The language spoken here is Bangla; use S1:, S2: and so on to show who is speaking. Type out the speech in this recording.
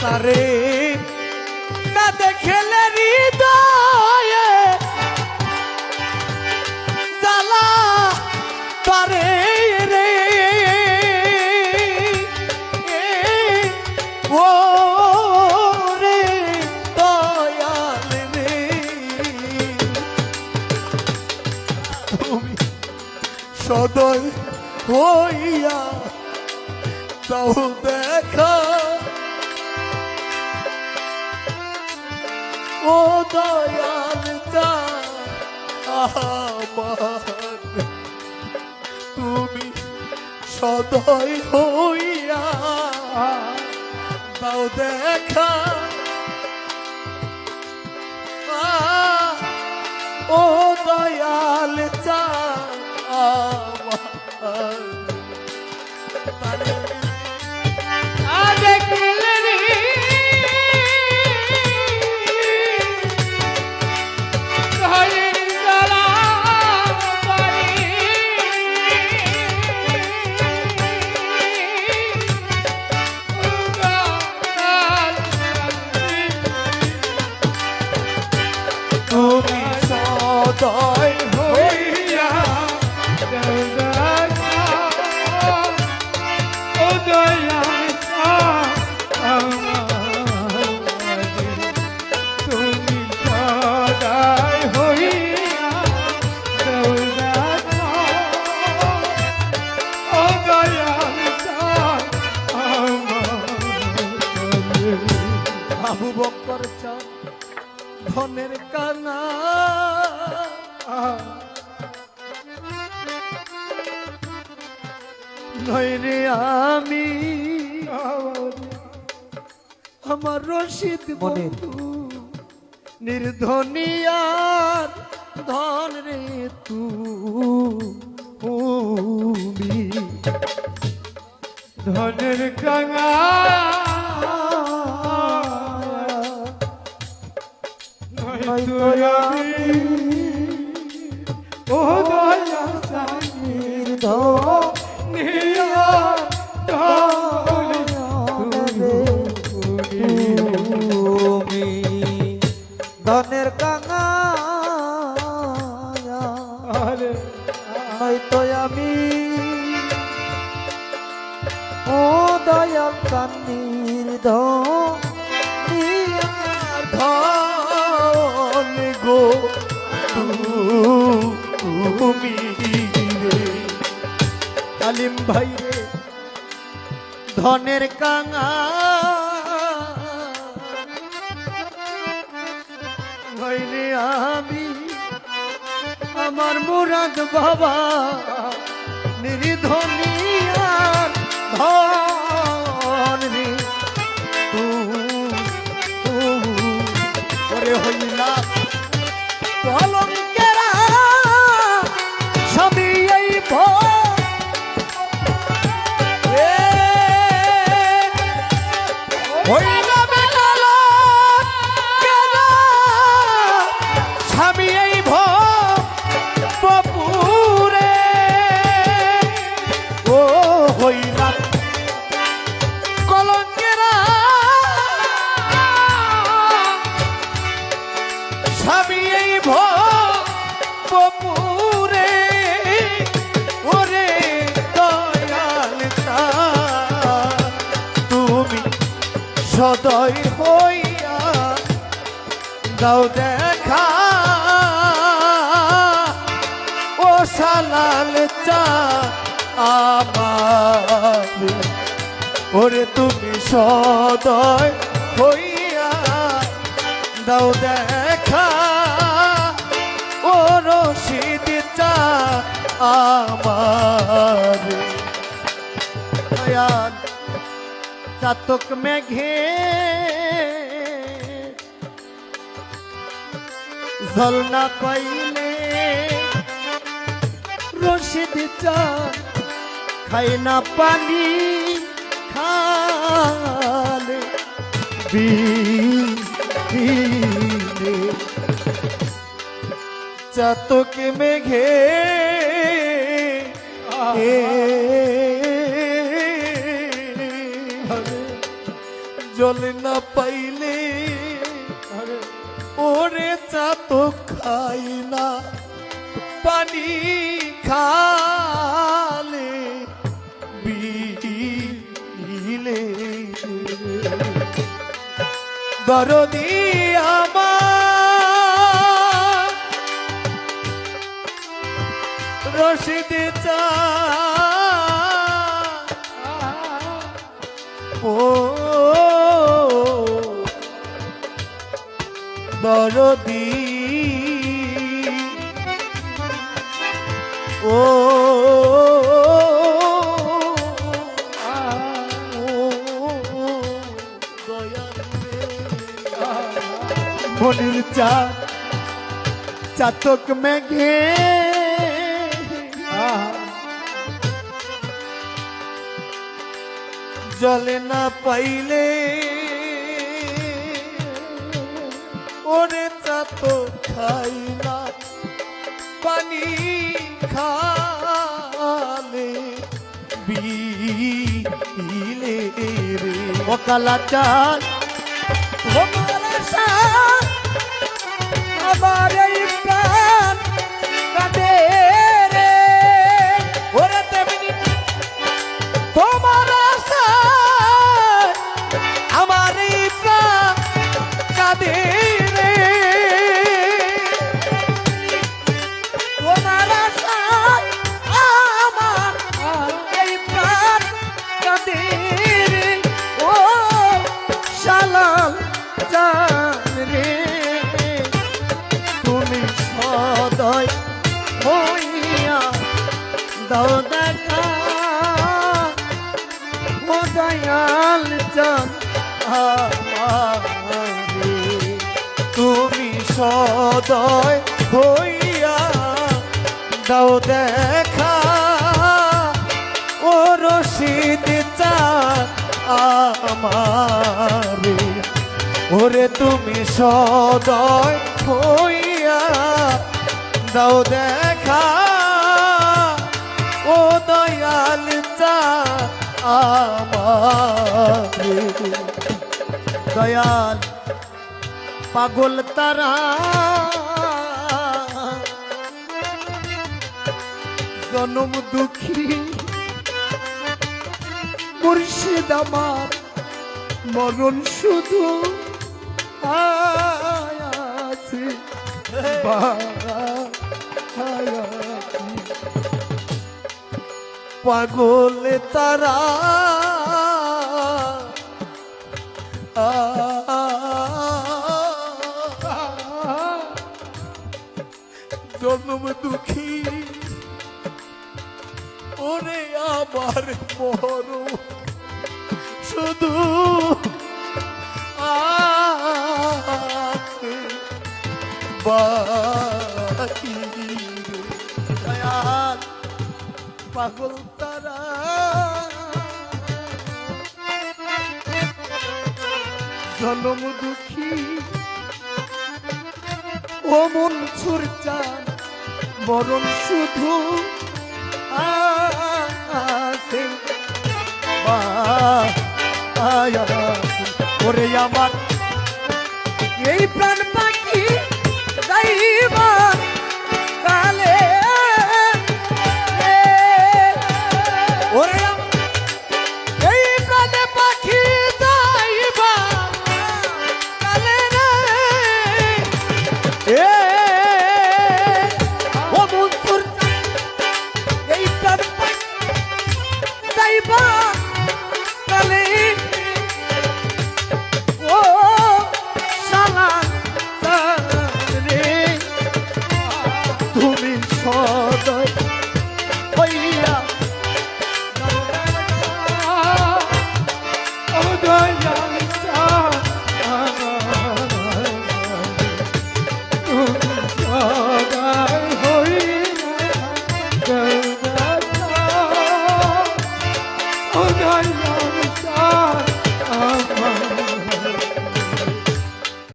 S1: তারে। না দেখেলে হৃদয়ে জ্বালা পারে রে। ও রে দয়াল রে। তুমি সদয় হইয়া তাও দেখা ও দয়াল আমার তুমি সদয় হইয়া দাও দেখা সদয় নইরে আমি। আমার রশিদ। বন্ধু নির্ধনিয়ার ধন রে তুমি
S2: ধনের কাঙা নয়তো
S3: তুমি
S1: রে কালিম ভাই রে ধনের কাঙা ভাইরে আমি আমার মুরাদ বাবা নির্ধনিয়ার ধন রে হইলা সদয় হইয়া দাও দেখা। ও সালাল চা আমার ওরে তুমি সদয় হইয়া দাও দেখা। ও রশিদ চা আমার চাতক মেঘে জল না পাইলে রশিদ চা খাই না পানি খালে চাতক মেঘে জল না পাইলে ওরে চা তো খাই না। পানি খালে বিলে দরদি আমার রশিদ চা। ও দরদি। ও চাতক মেঘে। জলে না পাইলে ওরে চাতো খাই না। পানি খালে বিলে রে। ওকালা চাল ওকালা চাল আমার সদয় হইয়া দাও দেখা। ও রশিদ চান আমারে, ওরে তুমি সদয় হইয়া দাও দেখা। ও দয়াল চা আমারে, দয়াল পাগল তারা। জনম দুঃখী মুর্শিদ আমার মরণ শুধু পাগল তারা। পাগল তারা জনম দুঃখী ও মন চান বরণ শুধু বা- আয়া- ওরে আমার এই প্রাণ Yeah.